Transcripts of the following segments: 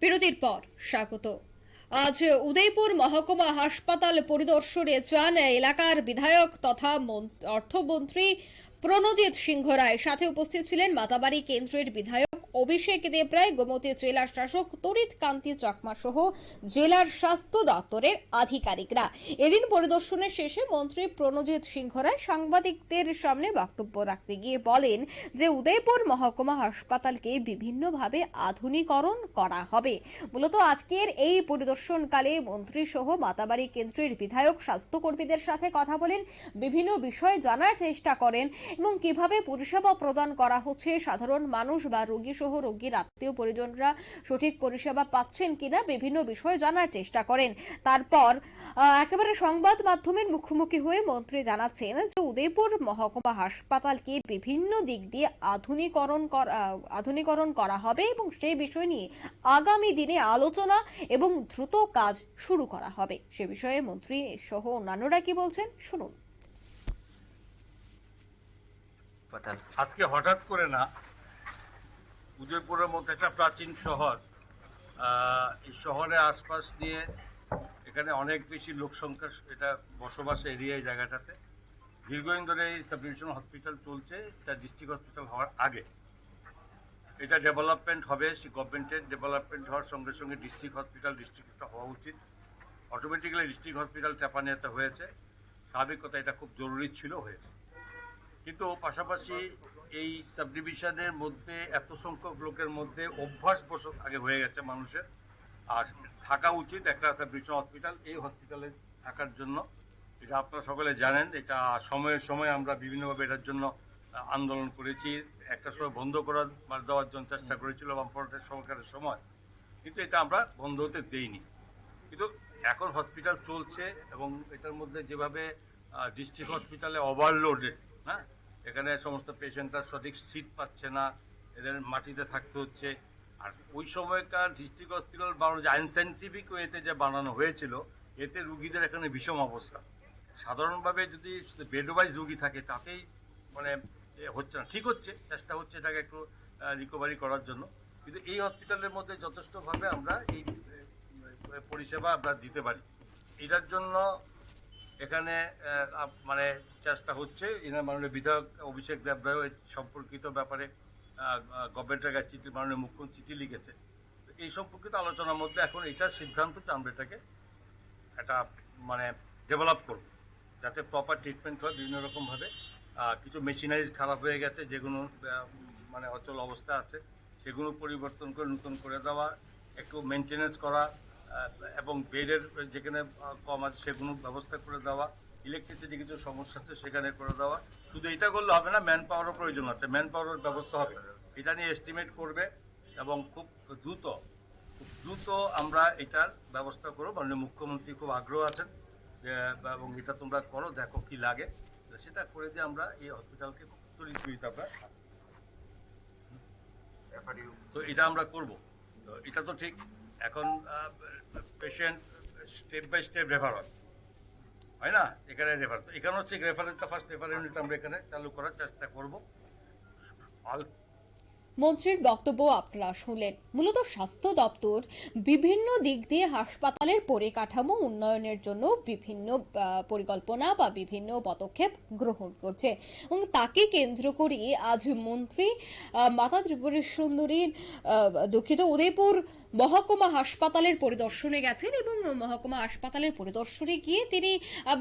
বিরতির পর স্বাগত। আজ উদয়পুর মহকুমা হাসপাতাল পরিদর্শনে চান এলাকার বিধায়ক তথা মন- অর্থমন্ত্রী প্রণজিৎ সিংহ রায়। সাথে উপস্থিত ছিলেন মাতাবাড়ি কেন্দ্রের বিধায়ক অভিষেক দেবরায়, গোমতী জেলার শাসক তরিত কান্তি চাকমা সহ জেলার স্বাস্থ্য দপ্তরের আধিকারিকরা। এদিন পরিদর্শনের শেষে মন্ত্রী প্রণজিৎ সিংহ রায় সাংবাদিকদের সামনে বক্তব্য রাখতে গিয়ে বলেন যে, উদয়পুর মহকুমা হাসপাতালকে বিভিন্নভাবে আধুনিকরণ করা হবে। মূলত আজকের এই পরিদর্শনকালে মন্ত্রী সহ মাতাবাড়ি কেন্দ্রের বিধায়ক, স্বাস্থ্যকর্মীদের সাথে কথা বলেন, বিভিন্ন বিষয়ে জানার চেষ্টা করেন এবং কীভাবে পরিষেবা প্রদান করা হচ্ছে, সাধারণ মানুষ বা রোগী সহ রোগীর আত্মীয় পরিজনরা সঠিক পরিষেবা পাচ্ছেন কিনা বিভিন্ন বিষয়ে জানার চেষ্টা করেন। তারপর একেবারে সংবাদ মাধ্যমের মুখোমুখি হয়ে মন্ত্রী জানাচ্ছেন যে উদয়পুর মহকুমা হাসপাতালকে বিভিন্ন দিক দিয়ে আধুনিকরণ আধুনিকরণ করা হবে এবং সেই বিষয় নিয়ে আগামী দিনে আলোচনা এবং দ্রুত কাজ শুরু করা হবে। সে বিষয়ে মন্ত্রী সহ অন্যান্যরা কি বলছেন শুনুন। আজকে হঠাৎ করে না উদয়পুরের মতো একটা প্রাচীন শহর। এই শহরের আশপাশ দিয়ে এখানে অনেক বেশি লোক সংখ্যা এটা বসবাস এরিয়া এই জায়গাটাতে। দীর্ঘদিন ধরে এই সাব হসপিটাল চলছে, এটা ডিস্ট্রিক্ট হসপিটাল হওয়ার আগে। এটা ডেভেলপমেন্ট হবে সে গভর্নমেন্টের ডেভেলপমেন্ট হওয়ার সঙ্গে সঙ্গে ডিস্ট্রিক্ট হসপিটাল ডিস্ট্রিক্টটা হওয়া উচিত। অটোমেটিক্যালি ডিস্ট্রিক্ট হসপিটাল চাপানিয়াতে হয়েছে। স্বাভাবিক কথা এটা খুব জরুরি ছিল, হয়েছে। কিন্তু পাশাপাশি এই সাব ডিভিশনের মধ্যে এত সংখ্যক লোকের মধ্যে অভ্যাস বসত আগে হয়ে গেছে মানুষের। আর থাকা উচিত একটা সাব ডিভিশন হসপিটাল এই হসপিটালে থাকার জন্য। এটা আপনারা সকলে জানেন এটা সময়ের সময় আমরা বিভিন্নভাবে এটার জন্য আন্দোলন করেছি। একটা সময় বন্ধ করার দেওয়ার জন্য চেষ্টা করেছিল বামফ্রন্টের সরকারের সময়। কিন্তু এটা আমরা বন্ধ হতে দেইনি। কিন্তু এখন হসপিটাল চলছে এবং এটার মধ্যে যেভাবে ডিস্ট্রিক্ট হসপিটালে ওভারলোডেড হ্যাঁ? এখানে সমস্ত পেশেন্টরা সঠিক সিট পাচ্ছে না, এদের মাটিতে থাকতে হচ্ছে। আর ওই সময়কার ডিস্ট্রিক্ট হসপিটাল বানানো যে আইনসাইন্টিফিক ওয়েতে যে বানানো হয়েছিল, এতে রুগীদের এখানে বিষম অবস্থা। সাধারণভাবে যদি বেড ওয়াইজ রুগী থাকে, তাতেই মানে হচ্ছে না। ঠিক হচ্ছে, চেষ্টা হচ্ছে এটাকে একটু রিকভারি করার জন্য। কিন্তু এই হসপিটালের মধ্যে যথেষ্টভাবে আমরা এই পরিষেবা আমরা দিতে পারি। এটার জন্য এখানে মানে চেষ্টা হচ্ছে এনার মাননীয় বিধায়ক অভিষেক দেবরায় সম্পর্কিত ব্যাপারে গভর্নমেন্টের কাছে চিঠি, মাননীয় মুখ্যমন্ত্রী চিঠি লিখেছে। এই সম্পর্কিত আলোচনার মধ্যে এখন এটার সিদ্ধান্ত যে আমরা এটাকে একটা মানে ডেভেলপ করব, যাতে প্রপার ট্রিটমেন্ট হয় বিভিন্ন রকমভাবে। কিছু মেশিনারিজ খারাপ হয়ে গেছে, যেগুলো মানে অচল অবস্থা আছে, সেগুলো পরিবর্তন করে, নতুন করে দেওয়া, একটু মেনটেনেন্স করা এবং বেডের যেখানে কম আছে সেগুলো ব্যবস্থা করে দেওয়া, ইলেকট্রিসিটি কিছু সমস্যা আছে সেখানে করে দেওয়া। শুধু এটা করলে হবে না ম্যান পাওয়ারও প্রয়োজন আছে ম্যান পাওয়ারের ব্যবস্থা হবে। এটা নিয়ে এস্টিমেট করবে এবং খুব দ্রুত খুব দ্রুত আমরা এটার ব্যবস্থা করব। মাননীয় মুখ্যমন্ত্রী খুব আগ্রহ আছেন যে, এবং এটা তোমরা করো, দেখো কি লাগে। সেটা করে দিয়ে আমরা এই হসপিটালকে খুব তড়িৎ আমরা তো এটা আমরা করব। এটা তো ঠিক। এখন patient step by step refer হয় হয় না? এখানে রেফার এখানে হচ্ছে রেফারেন্সটা ফার্স্ট রেফার ইউনিট আমরা এখানে চালু করার চেষ্টা করব। মন্ত্রীর বক্তব্য আপনারা শুনলেন। মূলত স্বাস্থ্য দপ্তর বিভিন্ন দিক দিয়ে হাসপাতালের পরিকাঠামো উন্নয়নের জন্য বিভিন্ন পরিকল্পনা বা বিভিন্ন পদক্ষেপ গ্রহণ করছে। এবং তাকে কেন্দ্র করে আজ মন্ত্রী মাতা ত্রিপুরা সুন্দরীর দুঃখিত উদয়পুর মহকুমা হাসপাতালের পরিদর্শনে গেছেন এবং মহকুমা হাসপাতালের পরিদর্শনে গিয়ে তিনি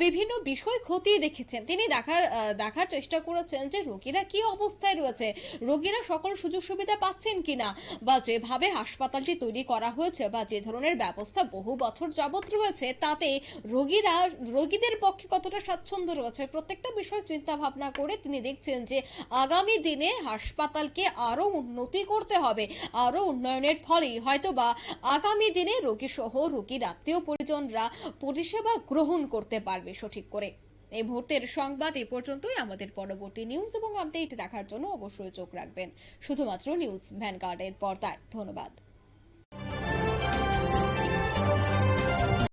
বিভিন্ন বিষয় খতিয়ে দেখেছেন। তিনি দেখার দেখার চেষ্টা করেছেন যে রোগীরা কি অবস্থায় রয়েছে, রোগীরা সকল সুযোগ সুবিধা পাচ্ছেন কিনা বা যেভাবে হাসপাতালটি তৈরি করা হয়েছে বা যে ধরনের ব্যবস্থা বহু বছর যাবৎ রয়েছে, তাতে রোগীরা, রোগীদের পক্ষে কতটা স্বাচ্ছন্দ্য রয়েছে, প্রত্যেকটা বিষয় চিন্তা ভাবনা করে তিনি দেখছেন যে আগামী দিনে হাসপাতালকে আরও উন্নতি করতে হবে আরও উন্নয়নের ফলেই। হয়তো বা আগামী দিনে রোগী সহ রোগীর আত্মীয় পরিজনরা পরিষেবা গ্রহণ করতে পারবে সঠিক করে। এই মুহূর্তের সংবাদ এ পর্যন্তই। আমাদের পরবর্তী নিউজ এবং আপডেট দেখার জন্য অবশ্যই চোখ রাখবেন। শুধুমাত্র নিউজ ভ্যানগার্ডের পর্দায়। ধন্যবাদ।